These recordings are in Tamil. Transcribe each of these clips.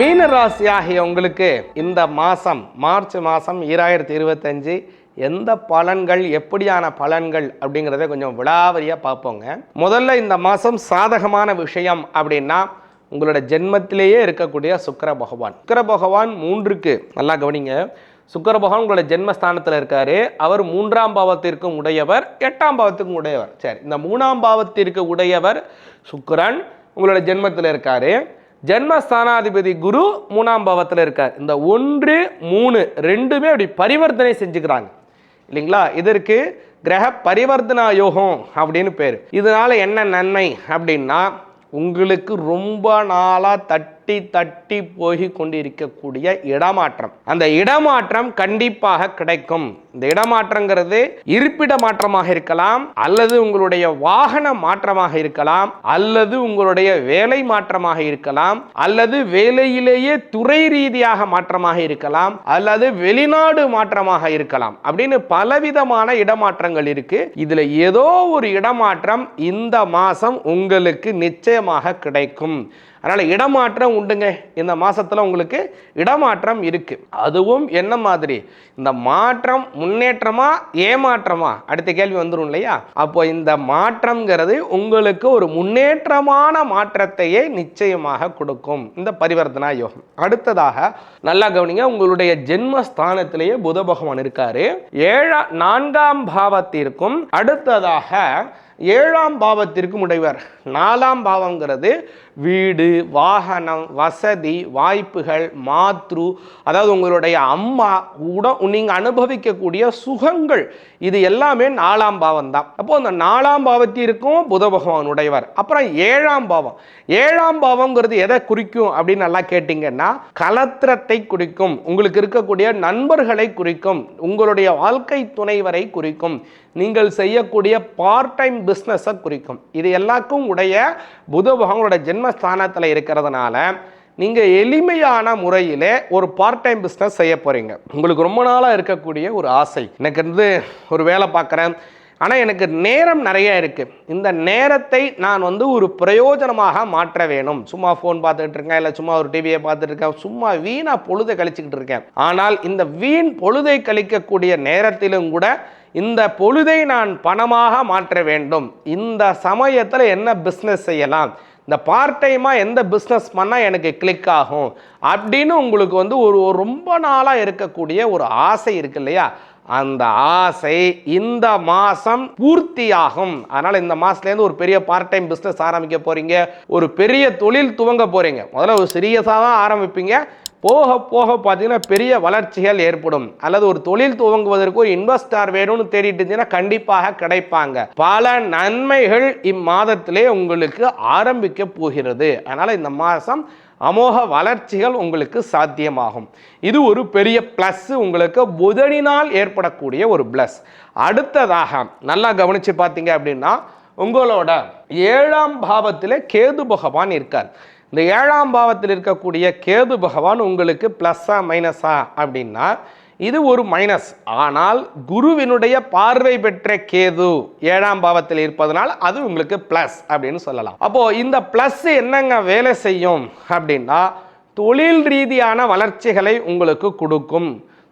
மீன ராசி ஆகிய உங்களுக்கு இந்த மாதம் மார்ச் மாதம் ஈராயிரத்தி இருபத்தஞ்சு எந்த பலன்கள் எப்படியான பலன்கள் அப்படிங்கிறத கொஞ்சம் விடாவரியாக பார்ப்போங்க. முதல்ல இந்த மாதம் சாதகமான விஷயம் அப்படின்னா உங்களோட ஜென்மத்திலேயே இருக்கக்கூடிய சுக்கர பகவான். சுக்கிர பகவான் மூன்றுக்கு நல்லா கவனிங்க. சுக்கர பகவான் உங்களோட ஜென்மஸ்தானத்தில் இருக்காரு. அவர் மூன்றாம் பாவத்திற்கும் உடையவர் எட்டாம் பாவத்துக்கும் உடையவர். சரி இந்த மூணாம் பாவத்திற்கு உடையவர் சுக்கரன் உங்களோட ஜென்மத்தில் இருக்காரு. ஜென்மஸ்தானாதிபதி குரு மூணாம் பாவத்தில் இருக்கார். இந்த ஒன்று மூணு ரெண்டுமே அப்படி பரிவர்த்தனை செஞ்சுக்கிறாங்க. இல்லைங்களா? இதற்கு கிரக பரிவர்த்தனா யோகம் அப்படின்னு பேர். இதனால என்ன நன்மை அப்படின்னா உங்களுக்கு ரொம்ப நாளாக தட்டி தட்டி தட்டி போய் கொண்டிருக்கக்கூடிய இடமாற்றம். அந்த இடமாற்றம் கண்டிப்பாக கிடைக்கும். இந்த இடமாற்றங்கிறது இருப்பிட மாற்றமாக இருக்கலாம் அல்லது உங்களுடைய வாகன மாற்றமாக இருக்கலாம் அல்லது உங்களுடைய வேலை மாற்றமாக இருக்கலாம் அல்லது வேலையிலேயே துறை ரீதியாக மாற்றமாக இருக்கலாம் அல்லது வெளிநாடு மாற்றமாக இருக்கலாம். அப்படின்னு பலவிதமான இடமாற்றங்கள் இருக்கு. இதுல ஏதோ ஒரு இடமாற்றம் இந்த மாசம் உங்களுக்கு நிச்சயமாக கிடைக்கும். அதனால் இடமாற்றம் உண்டுங்க. இந்த மாதத்தில் உங்களுக்கு இடமாற்றம் இருக்குது அதுவும் என்ன மாதிரி? இந்த மாற்றம் முன்னேற்றமா ஏமாற்றமா? அடுத்த கேள்வி வந்துடும் இல்லையா? அப்போ இந்த மாற்றம்ங்கிறது உங்களுக்கு ஒரு முன்னேற்றமான மாற்றத்தையே நிச்சயமாக கொடுக்கும். இந்த பரிவர்த்தனா யோகம். அடுத்ததாக நல்லா கவனிங்க உங்களுடைய ஜென்மஸ்தானத்திலேயே புத பகவான் இருக்காரு. ஏழா நான்காம் பாவத்திற்கும் அடுத்ததாக ஏழாம் பாவத்திற்கும் உடையவர். நாலாம் பாவங்கிறது வீடு வாகனம் வசதி வாய்ப்புகள் மாத்ரு அதாவது உங்களுடைய அம்மா கூட நீங்கள் அனுபவிக்கக்கூடிய சுகங்கள் இது எல்லாமே நாலாம் பாவம் தான் அப்போ அந்த நாலாம் பாவத்திற்கும் புத பகவான் உடையவர். அப்புறம் ஏழாம் பாவம். ஏழாம் பாவங்கிறது எதை குறிக்கும் அப்படின்னு நல்லா கேட்டிங்கன்னா கலத்திரத்தை குறிக்கும் உங்களுக்கு இருக்கக்கூடிய நண்பர்களை குறிக்கும் உங்களுடைய வாழ்க்கை துணைவரை குறிக்கும் நீங்கள் செய்யக்கூடிய பார்ட் டைம் பிஸ்னஸை குறிக்கும். இது எல்லாருக்கும் உடைய புத பகவானோட ஸ்தானத்தில் இருக்கிறதுனால நீங்கள் எளிமையான முறையிலே ஒரு பார்ட் டைம் பிஸ்னஸ் செய்ய போகிறீங்க உங்களுக்கு ரொம்ப நாளாக இருக்கக்கூடிய ஒரு ஆசை. எனக்கு வந்து ஒரு வேலை பார்க்குறேன். ஆனால் எனக்கு நேரம் நிறைய இருக்குது இந்த நேரத்தை நான் வந்து ஒரு பிரயோஜனமாக மாற்ற வேணும். சும்மா ஃபோன் பார்த்துக்கிட்டு இருக்கேன் இல்லை சும்மா ஒரு டிவியை பார்த்துட்டு இருக்கேன். சும்மா வீணாக பொழுதை கழிச்சுக்கிட்டு இருக்கேன். ஆனால் இந்த வீண் பொழுதை கழிக்கக்கூடிய நேரத்திலும் கூட இந்த பொழுதை நான் பணமாக மாற்ற வேண்டும். இந்த சமயத்தில் என்ன பிஸ்னஸ் செய்யலாம்? இந்த பார்ட் டைமாக எந்த பிஸ்னஸ் பண்ணால் எனக்கு கிளிக் ஆகும் அப்படின்னு உங்களுக்கு வந்து ஒரு ஒரு ரொம்ப நாளாக இருக்கக்கூடிய ஒரு ஆசை இருக்கு இல்லையா? அந்த ஆசை இந்த மாதம் பூர்த்தியாகும். அதனால் இந்த மாதத்துலேருந்து ஒரு பெரிய பார்ட் டைம் பிஸ்னஸ் ஆரம்பிக்க போகிறீங்க ஒரு பெரிய தொழில் துவங்க போகிறீங்க முதல்ல ஒரு சீரியஸாக தான் ஆரம்பிப்பீங்க. போக போக பார்த்தீங்கன்னா பெரிய வளர்ச்சிகள் ஏற்படும். அல்லது ஒரு தொழில் துவங்குவதற்கு ஒரு இன்வெஸ்டார் வேணும்னு தேடிட்டு இருந்தீங்கன்னா கண்டிப்பாக கிடைப்பாங்க. பல நன்மைகள் இம்மாதத்திலே உங்களுக்கு ஆரம்பிக்க போகிறது. அதனால் இந்த மாதம் அமோக வளர்ச்சிகள் உங்களுக்கு சாத்தியமாகும். இது ஒரு பெரிய ப்ளஸ் உங்களுக்கு புதனினால் ஏற்படக்கூடிய ஒரு ப்ளஸ் அடுத்ததாக நல்லா கவனித்து பார்த்தீங்க அப்படின்னா உங்களோட ஏழாம் பாவத்தில் கேது பகவான் இருக்கார். இந்த ஏழாம் பாவத்தில் இருக்கக்கூடிய கேது பகவான் உங்களுக்கு ப்ளஸ்ஸா மைனஸா அப்படின்னா இது ஒரு மைனஸ். ஆனால் குருவினுடைய பார்வை பெற்ற கேது ஏழாம் பாவத்தில் இருப்பதனால் அது உங்களுக்கு ப்ளஸ் அப்படின்னு சொல்லலாம். அப்போ இந்த ப்ளஸ் என்னங்க வேலை செய்யும் அப்படின்னா தொழில் ரீதியான வளர்ச்சிகளை உங்களுக்கு கொடுக்கும்.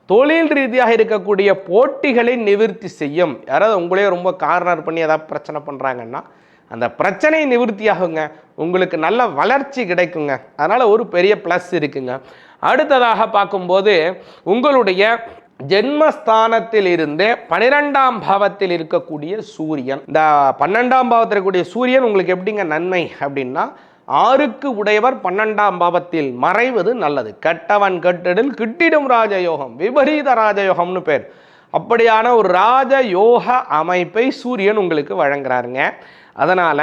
தொழில் ரீதியாக இருக்கக்கூடிய போட்டிகளை நிவர்த்தி செய்யும். யாராவது உங்களே ரொம்ப கார்னர் பண்ணி ஏதாவது பிரச்சனை பண்ணுறாங்கன்னா அந்த பிரச்சனை நிவர்த்தியாகுங்க. உங்களுக்கு நல்ல வளர்ச்சி கிடைக்குங்க. அதனால் ஒரு பெரிய ப்ளஸ் இருக்குங்க. அடுத்ததாக பார்க்கும்போது உங்களுடைய ஜென்மஸ்தானத்தில் இருந்து பனிரெண்டாம் பாவத்தில் இருக்கக்கூடிய சூரியன். இந்த பன்னெண்டாம் பாவத்தில் இருக்கக்கூடிய சூரியன் உங்களுக்கு எப்படிங்க நன்மை அப்படின்னா ஆறுக்கு உடையவர் பன்னெண்டாம் பாவத்தில் மறைவது நல்லது. கெட்டவன் கெட்டிடில் கிட்டிடும் ராஜயோகம் விபரீத ராஜயோகம்னு பேர். அப்படியான ஒரு ராஜ யோக அமைப்பை சூரியன் உங்களுக்கு வழங்குறாருங்க. அதனால்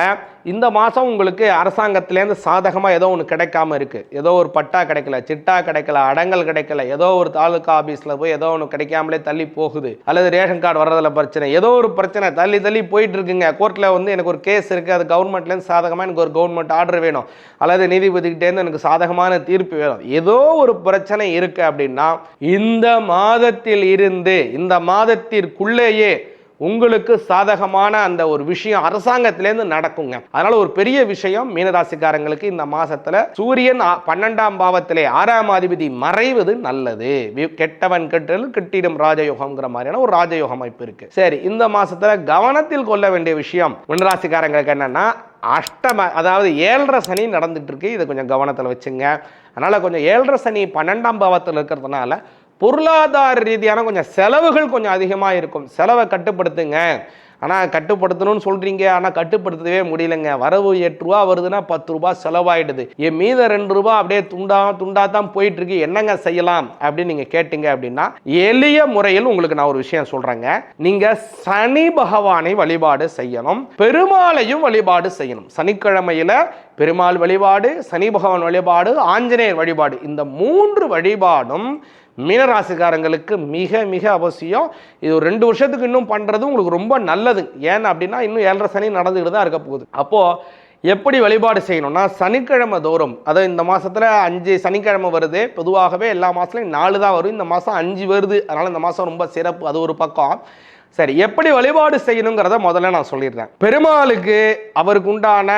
இந்த மாதம் உங்களுக்கு அரசாங்கத்திலேருந்து சாதகமாக ஏதோ ஒன்று கிடைக்காம இருக்குது ஏதோ ஒரு பட்டா கிடைக்கல சிட்டா கிடைக்கல அடங்கல் கிடைக்கல ஏதோ ஒரு தாலுக்கா ஆஃபீஸில் போய் ஏதோ ஒன்று கிடைக்காமலே தள்ளி போகுது. அல்லது ரேஷன் கார்டு வர்றதில் பிரச்சனை ஏதோ ஒரு பிரச்சனை தள்ளி தள்ளி போயிட்டு இருக்குங்க. கோர்ட்டில் வந்து எனக்கு ஒரு கேஸ் இருக்குது அது கவர்மெண்ட்லேருந்து சாதகமாக எனக்கு ஒரு கவர்மெண்ட் ஆர்டர் வேணும். அல்லது நீதிபதிக்கிட்டேருந்து எனக்கு சாதகமான தீர்ப்பு வேணும். ஏதோ ஒரு பிரச்சனை இருக்குது அப்படின்னா இந்த மாதத்தில் இருந்து இந்த மாதத்திற்குள்ளேயே உங்களுக்கு சாதகமான அந்த ஒரு விஷயம் அரசாங்கத்திலேருந்து நடக்குங்க. அதனால ஒரு பெரிய விஷயம் மீனராசிக்காரங்களுக்கு இந்த மாசத்துல சூரியன் பன்னெண்டாம் பாவத்திலே ஆறாம் அதிபதி மறைவது நல்லது. வி- கெட்டவன் கெட்டல் கிட்டிடும் ராஜயோகம்ங்கிற மாதிரியான ஒரு ராஜயோக அமைப்பு இருக்கு. சரி இந்த மாசத்துல கவனத்தில் கொள்ள வேண்டிய விஷயம் மீனராசிக்காரங்களுக்கு என்னன்னா அஷ்டம அதாவது ஏழரை சனி நடந்துட்டு இருக்கு. இதை கொஞ்சம் கவனத்தில் வச்சுங்க. அதனால கொஞ்சம் ஏழரை சனி பன்னெண்டாம் பாவத்தில் இருக்கிறதுனால பொருளாதார ரீதியான கொஞ்சம் செலவுகள் கொஞ்சம் அதிகமாக இருக்கும். செலவை கட்டுப்படுத்துங்க. ஆனால் கட்டுப்படுத்தணும்னு சொல்கிறீங்க ஆனால் கட்டுப்படுத்தவே முடியலங்க. வரவு எட்டு ரூபா வருதுன்னா பத்து ரூபா செலவாயிடுது. என் மீத ரெண்டு ரூபா அப்படியே துண்டா துண்டா தான் போயிட்டுருக்கு. என்னங்க செய்யலாம் அப்படின்னு நீங்கள் கேட்டீங்க அப்படின்னா எளிய முறையில் உங்களுக்கு நான் ஒரு விஷயம் சொல்கிறேங்க நீங்கள் சனி பகவானை வழிபாடு செய்யணும். பெருமாளையும் வழிபாடு செய்யணும். சனிக்கிழமையில் பெருமாள் வழிபாடு சனி பகவான் வழிபாடு ஆஞ்சநேயர் வழிபாடு. இந்த மூன்று வழிபாடும் மீனராசிக்காரங்களுக்கு மிக மிக அவசியம். இது ஒரு ரெண்டு வருஷத்துக்கு இன்னும் பண்ணுறது உங்களுக்கு ரொம்ப நல்லது. ஏன் அப்படின்னா இன்னும் ஏழரை சனி நடந்துக்கிட்டு தான் இருக்க போகுது. அப்போது எப்படி வழிபாடு செய்யணும்னா சனிக்கிழமை தோறும் அதாவது இந்த மாதத்தில் அஞ்சு சனிக்கிழமை வருது பொதுவாகவே எல்லா மாதத்துலையும் நாலு தான் வரும். இந்த மாதம் அஞ்சு வருது. அதனால் இந்த மாதம் ரொம்ப சிறப்பு. அது ஒரு பக்கம். சரி எப்படி வழிபாடு செய்யணுங்கிறத முதல்ல நான் சொல்லிடுறேன். பெருமாளுக்கு அவருக்கு உண்டான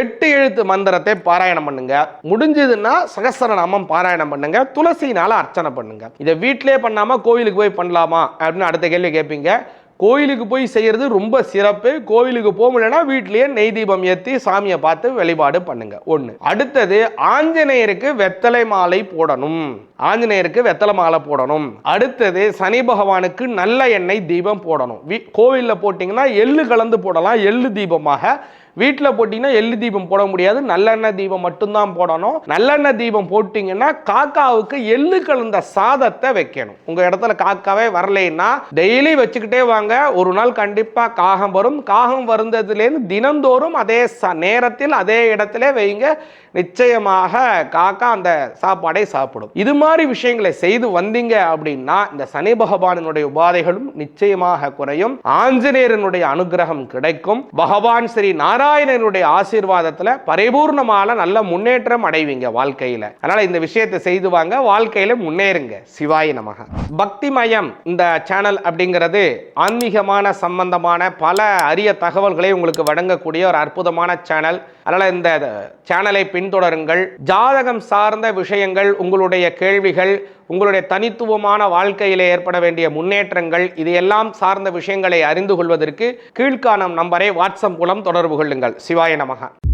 எட்டு எழுத்து மந்திரத்தை பாராயணம் பண்ணுங்க. முடிஞ்சதுன்னா சகசரநாமம் பாராயணம் பண்ணுங்க. துளசினால அர்ச்சனை பண்ணுங்க. இதை வீட்டிலே பண்ணாம கோவிலுக்கு போய் பண்ணலாமா அப்படின்னு அடுத்த கேள்வி கேட்பீங்க. கோயிலுக்கு போய் செய்கிறது ரொம்ப சிறப்பு. கோயிலுக்கு போக முடியலன்னா வீட்லேயே நெய் தீபம் ஏற்றி சாமியை பார்த்து வழிபாடு பண்ணுங்க. ஒன்று அடுத்தது ஆஞ்சநேயருக்கு வெத்தலை மாலை போடணும். ஆஞ்சநேயருக்கு வெத்தலை மாலை போடணும். அடுத்தது சனி பகவானுக்கு நல்ல எண்ணெய் தீபம் போடணும். வீ கோவிலில் போட்டிங்கன்னா எள்ளு கலந்து போடலாம். எள்ளு தீபமாக வீட்டில் போட்டிங்கன்னா எள்ளு தீபம் போட முடியாது நல்லெண்ணெய் தீபம் மட்டும்தான் போடணும். நல்லெண்ணெய் தீபம் போட்டிங்கன்னா காக்காவுக்கு எள்ளு கலந்த சாதத்தை வைக்கணும். உங்கள் இடத்துல காக்காவே வரலைன்னா டெய்லி வச்சுக்கிட்டே வாங்க. ஒரு நாள் கண்டிப்பாக காகம் வரும். காகம் வருந்ததுலேருந்து தினந்தோறும் அதே ச நேரத்தில் அதே இடத்துல வைங்க. நிச்சயமாக காக்கா அந்த சாப்பாடை சாப்பிடும். இது மாதிரி விஷயங்களை செய்து வந்தீங்க அப்படின்னா இந்த சனி பகவானினுடைய உபாதைகளும் நிச்சயமாக குறையும். ஆஞ்சநேயரனுடைய அனுகிரகம் கிடைக்கும். பகவான் ஸ்ரீ நாராயணனுடைய ஆசீர்வாதத்துல பரிபூர்ணமான நல்ல முன்னேற்றம் அடைவீங்க வாழ்க்கையில. அதனால இந்த விஷயத்தை செய்து வாங்க வாழ்க்கையில முன்னேறுங்க. சிவாய நமக. பக்திமயம் இந்த சேனல் அப்படிங்கிறது ஆன்மீகமான சம்பந்தமான பல அரிய தகவல்களை உங்களுக்கு வழங்கக்கூடிய ஒரு அற்புதமான சேனல் அதனால் இந்த சேனலை பின்தொடருங்கள். ஜாதகம் சார்ந்த விஷயங்கள் உங்களுடைய கேள்விகள் உங்களுடைய தனித்துவமான வாழ்க்கையில் ஏற்பட வேண்டிய முன்னேற்றங்கள் இது எல்லாம் சார்ந்த விஷயங்களை அறிந்து கொள்வதற்கு கீழ்காணும் நம்பரை வாட்ஸ்அப் மூலம் தொடர்பு கொள்ளுங்கள். சிவாய நமக.